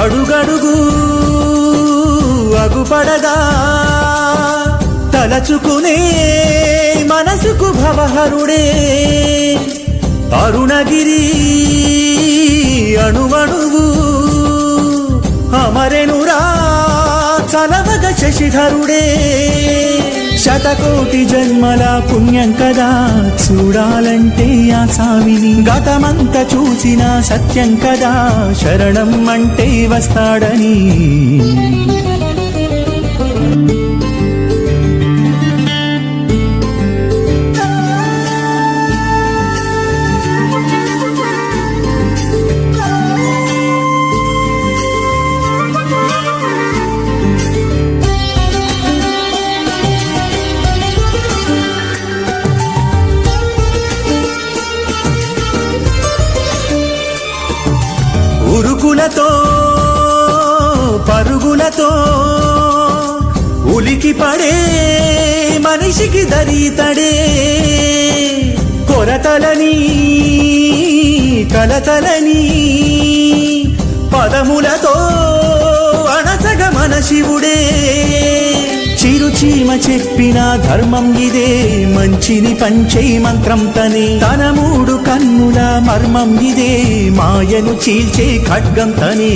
అడుగడుగు అగుపడగా తలచుకునే మనసుకు భవహరుడే. అరుణగిరి అణువణువు అమరెనురా చలవగ శశిధరుడే. శతకోటి జన్మల పుణ్యం కదా. చూడాలంటే ఆ సామిని గతమంత చూసిన సత్యం కదా. శరణం అంటే వస్తాడని. పరుగులతో పరుగులతో ఉలికి పడే మనిషికి దరితడే కొరతలని కలతలని పదములతో అణసగ మన శివుడే. చిరుచీమ చెప్పిన ధర్మం ఇదే మంచిని పంచే మంత్రం తనే. తన మూడు కన్నుల మర్మం ఇదే మాయను చీల్చే ఖడ్గం తనే.